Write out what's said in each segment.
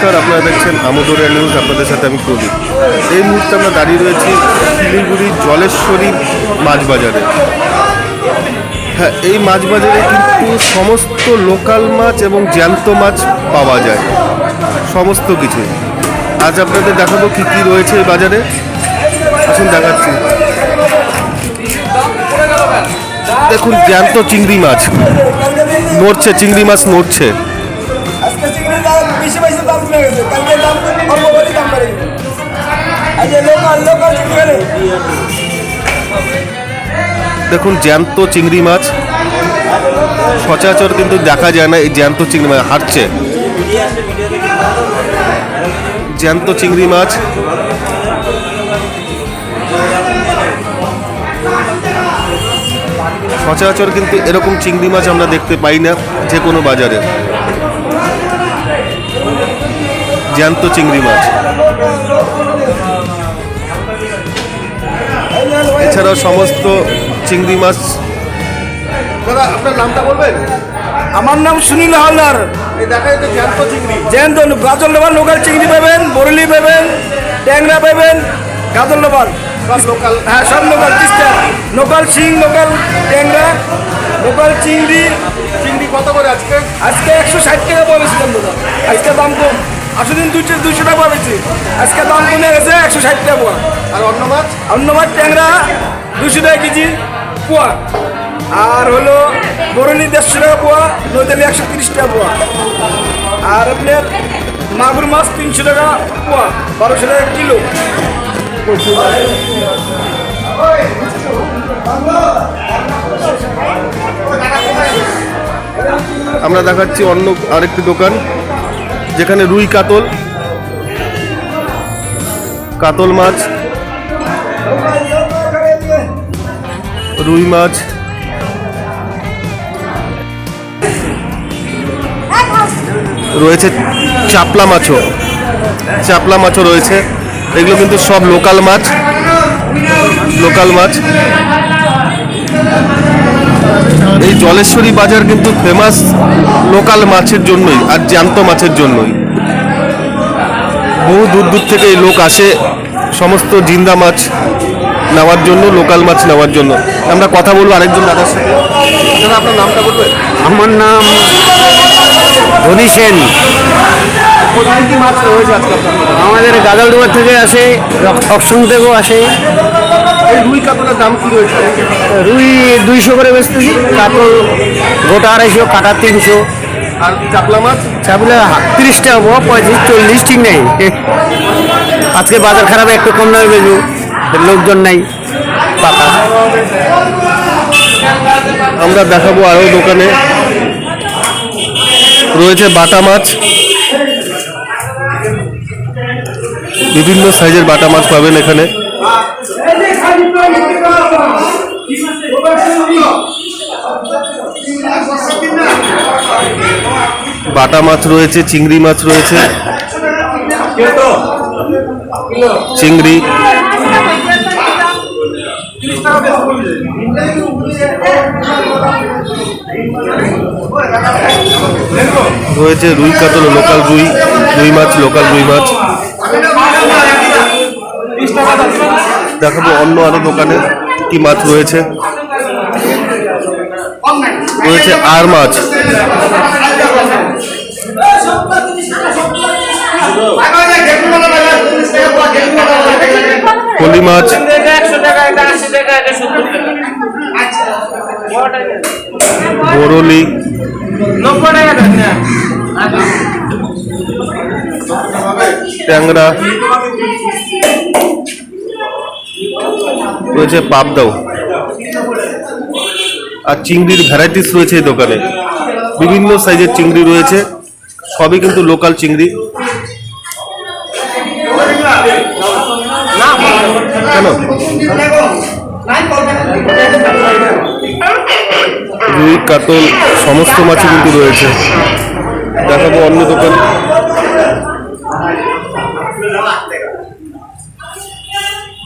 নমস্কার, আপনারা দেখছেন আমোদরিয়া নিউজ, আপনাদের সাথে আমি প্রদীপ। এই মুহূর্তে আমরা দাঁড়িয়ে রয়েছি শিলিগুড়ির জলেশ্বরী মাছ বাজারে হ্যাঁ এই মাছ বাজারে কিন্তু সমস্ত লোকাল মাছ এবং জ্যান্ত মাছ পাওয়া যায়। সমস্ত কিছু। আজ আপনাদের দেখাবো কি কি রয়েছে এই বাজারে। আসুন, দেখাচ্ছি। দেখুন, জ্যান্ত চিংড়ি মাছ। নড়ছে, চিংড়ি মাছ নড়ছে। বেশি বেশি দাম কমে গেছে। কালকে দাম অল্প করে দাম বেড়ে গেছে। লোকাল লোকাল চিংড়ি দেখুন, জ্যান্ত চিংড়ি মাছ। সচরাচর কিন্তু দেখা যায় না এই জ্যান্ত চিংড়ি মাছ হাঁটছে। জ্যান্ত চিংড়ি মাছ। সচরাচর কিন্তু এরকম চিংড়ি মাছ আমরা দেখতে পাই না যে কোনো বাজারে। জ্যান্ত চিংড়ি মাছ। এছাড়াও সমস্ত চিংড়ি মাছ। দাদা আপনার নামটা বলবেন? আমার নাম সুনীল হালদার। এই দেখা যাচ্ছে জ্যান্ত চিংড়ি। জয়ন্ত গাজল লোবাল লোকাল চিংড়ি পাবেন বরলি পাবেন ট্যাংরা পাবেন গাজল সব লোকাল। হ্যাঁ সব লোকাল তিস্তা লোকাল শিং লোকাল ট্যাংরা লোকাল চিংড়ি। চিংড়ি কত করে আজকে? আজকে একশো ষাট টাকা পাবেছিলাম দাদা। আজকে দাম কম। আসো দিন দুশো দুশো টাকা পাবেছি আজকে দাম কমে গেছে একশো ষাট টাকা পোয়া। আর অন্য মাছ? অন্য মাছ ট্যাংরা দুশো টাকা কেজি পোয়া। আর হলো বরলি দেড়শো টাকা পোয়া নৈতালি একশো তিরিশ টাকা পোয়া। আর আপনার মাগুর মাছ তিনশো টাকা পোয়া বারোশো টাকা কিলো। আমরা দেখাচ্ছি অন্য আরেকটি দোকান। যেখানে রুই কাতল কাতল মাছ, রুই মাছ। রয়েছে চাপলা মাছও চাপলা মাছও রয়েছে। এগুলো কিন্তু সব লোকাল মাছ লোকাল মাছ। এই জলেশ্বরী বাজার কিন্তু ফেমাস লোকাল মাছের জন্যই আর জ্যান্ত মাছের জন্যই। বহু দূর দূর থেকে এই লোক আসে সমস্ত জিন্দা মাছ নেওয়ার জন্য লোকাল মাছ নেওয়ার জন্য। আমরা কথা বলব আরেকজন দাদার সাথে। দাদা আপনার নামটা বলবেন? আমার নাম ধনী সেন। কোথায় কি মাছ রয়েছে আজকে আমাদের গাজালডোবার থেকে আসে অপশন থেকেও আসে। রুই কাতলের দাম কি রয়েছে? রুই দুইশো করে বেচতেছি কাতল গোটা আড়াইশো কাটা তিনশো। আর চাপলা মাছ? চাপলে তিরিশ টাকা পাবো পঁয়ত্রিশ চল্লিশ ঠিক নেই। আজকে বাজার খারাপ একটু কম দামে বেচবো। লোকজন নাই। পাতা আমরা দেখাবো আরও দোকানে। রয়েছে বাটা মাছ। বিভিন্ন সাইজের বাটা মাছ পাবেন এখানে। বাটা মাছ রয়েছে, চিংড়ি মাছ রয়েছে। চিংড়ি। রয়েছে রুই কাতল লোকাল রুই রুই মাছ লোকাল রুই মাছ। দেখাবো অন্য আরও দোকানে কি মাছ রয়েছে। রয়েছে আর মাছ। পলি মাছ। বরলি ট্যাংরা। রয়েছে পাবদাও আর চিংড়ির ভ্যারাইটিস রয়েছে এই দোকানে। বিভিন্ন সাইজের চিংড়ি রয়েছে। সবই কিন্তু লোকাল চিংড়ি। রুই, কাতল, সমস্ত মাছই কিন্তু রয়েছে। দেখাবো অন্য দোকান।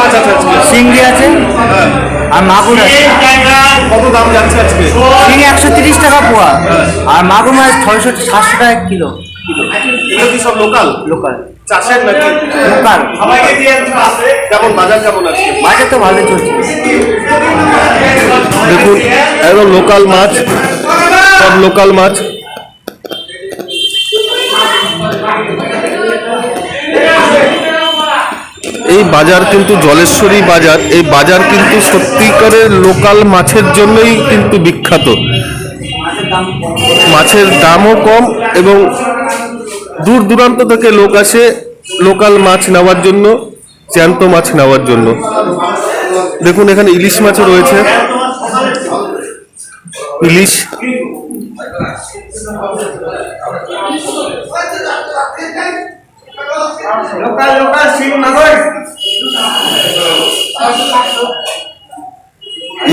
মাছ আছে আজকে। চিংড়ি আছে আর মাগুর আছে। কত দাম যাচ্ছে আজকে? চিংড়ি একশো তিরিশ টাকা পোয়া। আর মাগুর মাছ ছয়শো সাতশো টাকা কিলো। এগুলো কি সব লোকাল? লোকাল। চাষের নাকি? লোকাল। কেমন বাজার কেমন আছে? বাজার তো ভালো চলছে। দেখুন একদম লোকাল মাছ সব লোকাল মাছ। বাজার কিন্তু জলেশ্বরী বাজার। এই বাজার কিন্তু সত্যিকারের লোকাল মাছের জন্যই কিন্তু বিখ্যাত। মাছের দামও কম এবং দূর দূরান্ত থেকে লোক আসে লোকাল মাছ নেওয়ার জন্য, জ্যান্ত মাছ নেওয়ার জন্য। দেখুন, এখানে ইলিশ মাছও রয়েছে। ইলিশ। লোকাল লোকাল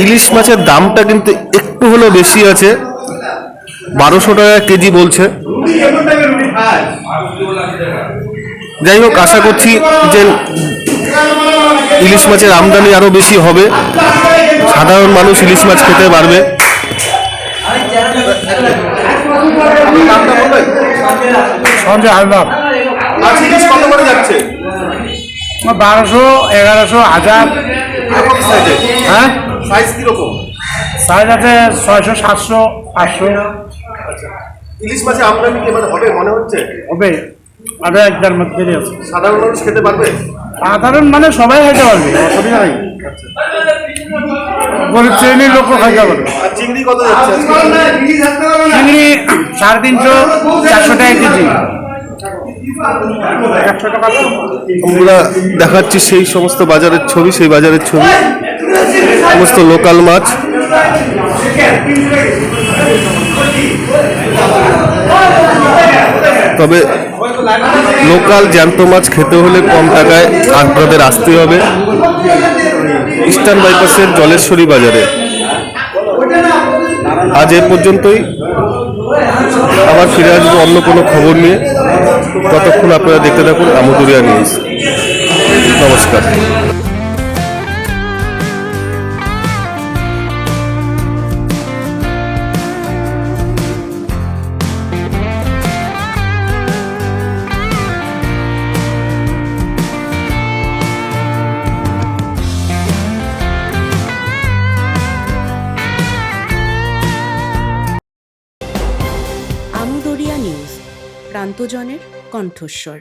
ইলিশ মাছের দামটা কিন্তু একটু হলেও বেশি আছে। বারোশো টাকা কেজি বলছে। যাই হোক আশা করছি যে ইলিশ মাছের আমদানি আরও বেশি হবে। সাধারণ মানুষ ইলিশ মাছ খেতে পারবে। সঞ্জয় হালদার আজ ইলিশ কত করে যাচ্ছে? বারোশো এগারোশো হাজার হ্যাঁ সাইজ কীরকম? সাইজ আছে ছয়শো সাতশো আটশো ইলিশ মাছের আমদানি কি এবার হবে মনে হচ্ছে? হবে। আরও একটার মধ্যে আছে। সাধারণ মানুষ খেতে পারবে? সাধারণ মানে সবাই খাইতে পারবে অসুবিধা নেই। গরিব শ্রেণির লোকও খাইতে পারবে। চিংড়ি কত যাচ্ছে চিংড়ি সাড়ে তিনশো চারশো টাকা কেজি। আমরা দেখাচ্ছি সেই সমস্ত বাজারের ছবি, সেই বাজারের ছবি। সমস্ত লোকাল মাছ। তবে লোকাল জ্যান্ত মাছ খেতে হলে কম টাকায় আপনাদের আসতে হবে। ইস্টার্ন বাইপাসের জলেশ্বরী বাজারে। আজ এ পর্যন্তই। আবার ফিরে আসব অন্য কোনো খবর নিয়ে। ততক্ষণ আপনারা দেখতে থাকুন আমদুরিয়া নিউজ। নমস্কার। প্রান্তজনের কণ্ঠস্বর।